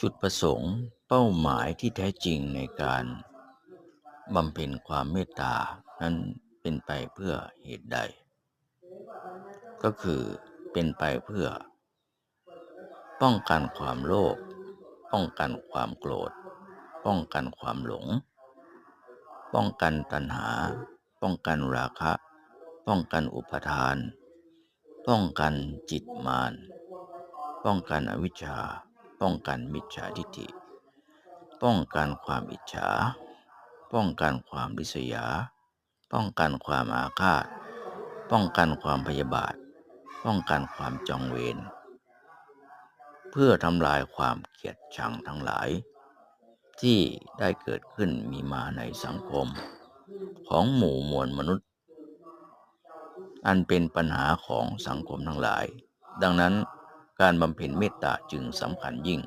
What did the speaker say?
จุดประสงค์เป้าหมายที่แท้จริงในการบำเพ็ญความเมตตา นั้นเป็นไปเพื่อเหตุใด ก็คือเป็นไปเพื่อ ป้องกันความโลภป้องกันความโกรธ ป้องกันความหลง ป้องกันตัณหา ป้องกันราคะ ป้องกันอุปทาน ป้องกันจิตมาร ป้องกันอวิชชา ป้องกันมิจฉาทิฏฐิ ป้องกันความอิจฉา ป้องกันความริษยา ป้องกันความอาฆาต ป้องกันความพยาบาท ป้องกันความจองเวร เพื่อทำลายความเกลียดชังทั้งหลาย ที่ได้เกิดขึ้นมีมาในสังคม ของหมู่มวลมนุษย์ อันเป็นปัญหาของสังคมทั้งหลาย ดังนั้น การบำเพ็ญเมตตาจึงสำคัญยิ่ง